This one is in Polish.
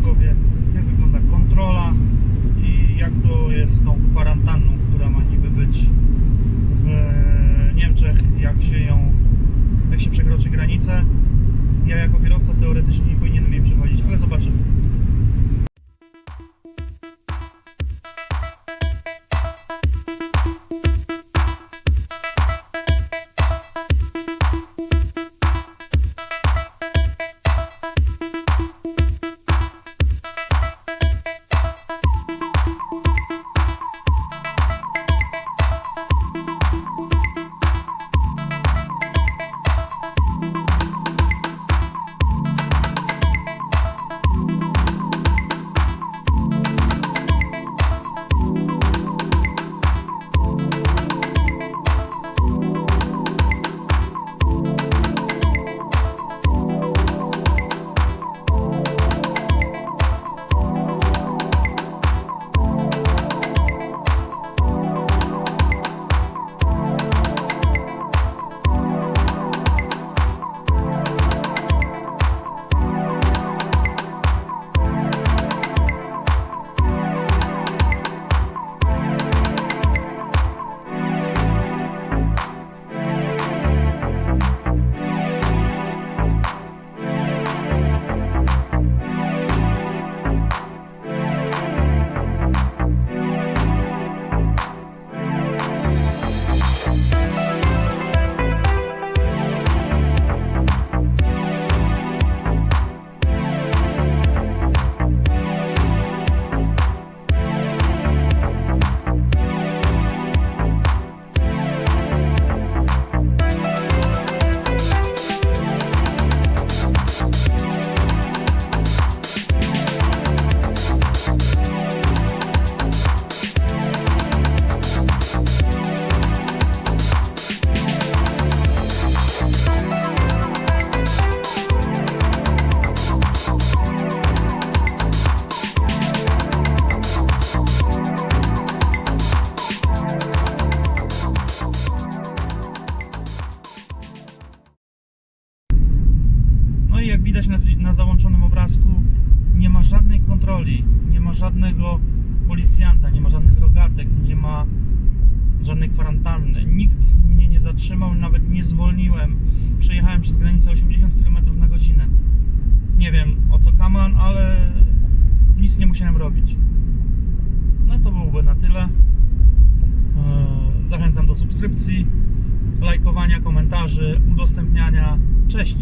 pokażę, jak wygląda kontrola i jak to jest z tą kwarantanną, która ma niby być w Niemczech, jak się ją, jak się przekroczy granicę. Ja jako kierowca teoretycznie nie powinienem jej przechodzić, ale zobaczymy. I jak widać na, na załączonym obrazku, nie ma żadnej kontroli, nie ma żadnego policjanta, nie ma żadnych rogatek, nie ma żadnej kwarantanny. Nikt mnie nie zatrzymał, nawet nie zwolniłem. Przejechałem przez granicę 80 km na godzinę. Nie wiem o co kaman, ale nic nie musiałem robić. No to byłoby na tyle. Eee, Zachęcam do subskrypcji, lajkowania, komentarzy, udostępniania. Cześć!